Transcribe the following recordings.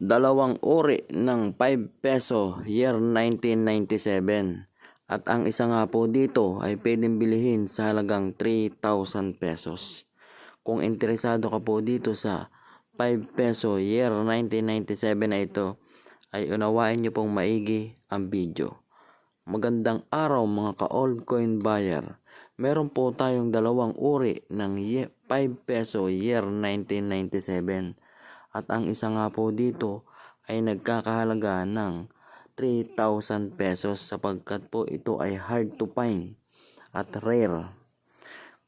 dalawang uri ng 5 peso year 1997 at ang isa nga po dito ay pwedeng bilihin sa halagang 3,000 pesos. Kung interesado ka po dito sa 5 peso year 1997 na ito ay unawain niyo pong maigi ang video. Magandang araw mga ka-old coin buyer. Meron po tayong dalawang uri ng ye- 5 peso year 1997 at ang isa nga po dito ay nagkakahalaga ng 3,000 pesos sapagkat po ito ay hard to find at rare.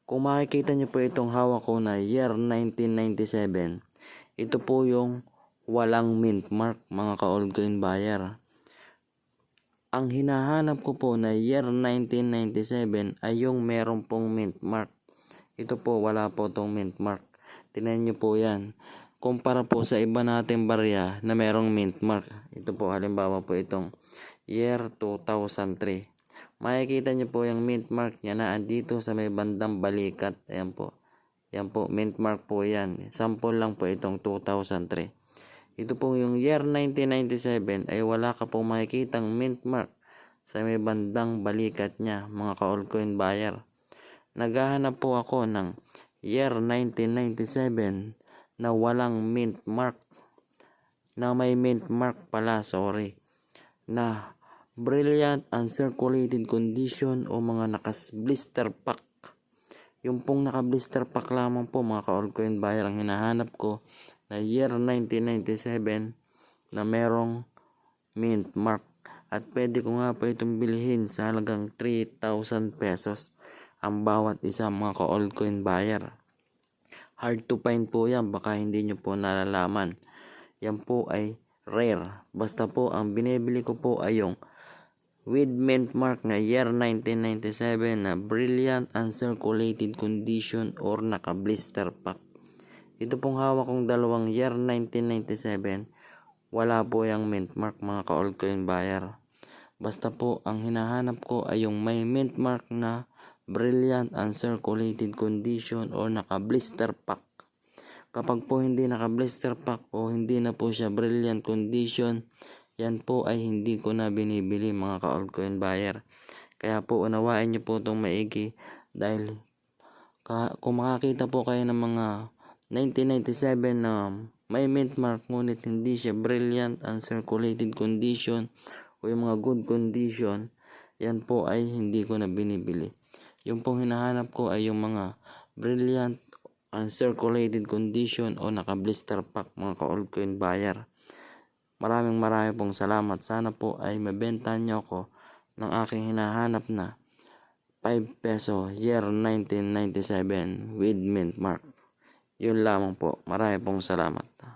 Kung makikita niyo po itong hawak ko na year 1997, ito po yung walang mint mark mga ka-old coin buyer. Ang hinahanap ko po na year 1997 ay yung meron pong mint mark. Ito po wala po tong mint mark. Tinan niyo po yan. Kumpara po sa iba nating barya na merong mint mark. Ito po halimbawa po itong year 2003. Makikita niyo po yung mint mark niya na andito sa may bandang balikat. Ayan po. Yan po, mint mark po yan. Sample lang po itong 2003. Ito po yung year 1997 ay wala ka pong makikitang mint mark sa may bandang balikat niya mga ka-old coin buyer. Naghahanap po ako ng year 1997 na walang mint mark na may mint mark pala sorry na brilliant uncirculated condition o mga nakas blister pack yung pong naka blister pack lamang po mga ka-old coin buyer ang hinahanap ko na year 1997 na merong mint mark at pwede ko nga po itong bilhin sa halagang 3,000 pesos ang bawat isa mga ka-old coin buyer. Hard to find po yan, baka hindi nyo po nalalaman. Yan po ay rare. Basta po ang binibili ko po ay yung with mint mark na year 1997 na brilliant uncirculated condition or naka blister pack. Ito pong hawak kong dalawang year 1997, wala po yung mint mark mga ka-old coin buyer. Basta po ang hinahanap ko ay yung may mint mark na brilliant uncirculated condition or naka blister pack. Kapag po hindi naka blister pack o hindi na po siya brilliant condition, yan po ay hindi ko na binibili mga ka-old coin buyer. Kaya po unawain niyo po itong maigi dahil kung makakita po kayo ng mga 1997 na may mint mark ngunit hindi siya brilliant uncirculated condition o yung mga good condition, yan po ay hindi ko na binibili. Yung pong hinahanap ko ay yung mga brilliant uncirculated condition o naka blister pack mga ka-old coin buyer. Maraming maraming pong salamat. Sana po ay mabenta nyo ako ng aking hinahanap na 5 peso year 1997 with mint mark. Yun lamang po. Marami pong salamat.